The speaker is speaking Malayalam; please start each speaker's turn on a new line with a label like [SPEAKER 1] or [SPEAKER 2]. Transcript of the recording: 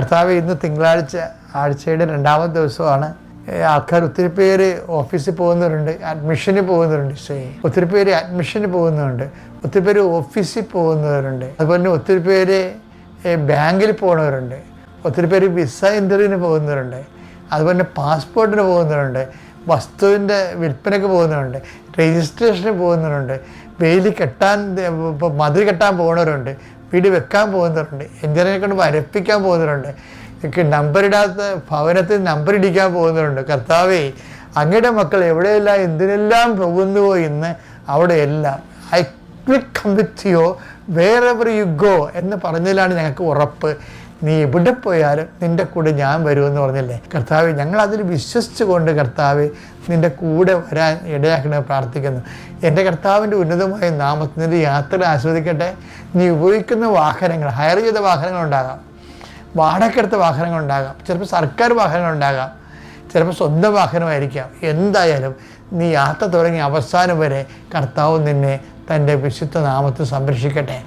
[SPEAKER 1] കർത്താവ് ഇന്ന് തിങ്കളാഴ്ച ആഴ്ചയുടെ രണ്ടാമത്തെ ദിവസമാണ് ആൾക്കാർ ഒത്തിരി പേര് ഓഫീസിൽ പോകുന്നവരുണ്ട് അഡ്മിഷന് പോകുന്നവരുണ്ട്. ഒത്തിരി പേര് അഡ്മിഷന് പോകുന്നവരുണ്ട് ഒത്തിരി പേര് ഓഫീസിൽ പോകുന്നവരുണ്ട് അതുപോലെ തന്നെ ഒത്തിരി പേര് ബാങ്കിൽ പോകുന്നവരുണ്ട് ഒത്തിരി പേര് വിസ ഇന്റർവ്യൂവിന് പോകുന്നവരുണ്ട് അതുപോലെ തന്നെ പാസ്പോർട്ടിന് പോകുന്നവരുണ്ട് വസ്തുവിന്റെ വിൽപ്പനയ്ക്ക് പോകുന്നവരുണ്ട് രജിസ്ട്രേഷന് പോകുന്നവരുണ്ട് വെയിൽ കെട്ടാൻ മതിൽ കെട്ടാൻ പോകുന്നവരുണ്ട് വീട് വെക്കാൻ പോകുന്നവരുണ്ട്. എഞ്ചിനീയറെ കൊണ്ട് വരപ്പിക്കാൻ പോകുന്നവരുണ്ട്. എനിക്ക് നമ്പറിടാത്ത ഭവനത്തിൽ നമ്പർ ഇടിക്കാൻ പോകുന്നവരുണ്ട്. കർത്താവേ അങ്ങയുടെ മക്കൾ എവിടെയെല്ലാം എന്തിനെല്ലാം പോകുന്നുവോ ഇന്ന് അവിടെയെല്ലാം ഐ ക്വിക്ക് കം വിത്ത് യോ വേർ എവർ യു ഗോ എന്ന് പറഞ്ഞതിലാണ് ഞങ്ങൾക്ക് ഉറപ്പ്. നീ എവിടെ പോയാലും നിന്റെ കൂടെ ഞാൻ വരുമെന്ന് പറഞ്ഞല്ലേ? കർത്താവ് ഞങ്ങൾ അതിൽ വിശ്വസിച്ചുകൊണ്ട് കർത്താവ് നിന്റെ കൂടെ വരാൻ ഇടയാക്കണമെന്ന് പ്രാർത്ഥിക്കുന്നു. എന്റെ കർത്താവിന്റെ ഉന്നതമായ നാമത്തിന്റെ യാത്ര ആസ്വദിക്കട്ടെ. നീ ഉപയോഗിക്കുന്ന വാഹനങ്ങൾ ഹയർ ചെയ്ത വാഹനങ്ങളുണ്ടാകാം വാടകെടുത്ത വാഹനങ്ങളുണ്ടാകാം ചിലപ്പോൾ സർക്കാർ വാഹനങ്ങളുണ്ടാകാം ചിലപ്പോൾ സ്വന്തം വാഹനമായിരിക്കാം. എന്തായാലും നീ യാത്ര തുടങ്ങി അവസാനം വരെ കർത്താവ് നിന്നെ തന്റെ വിശുദ്ധ നാമത്തിൽ സംരക്ഷിക്കട്ടെ.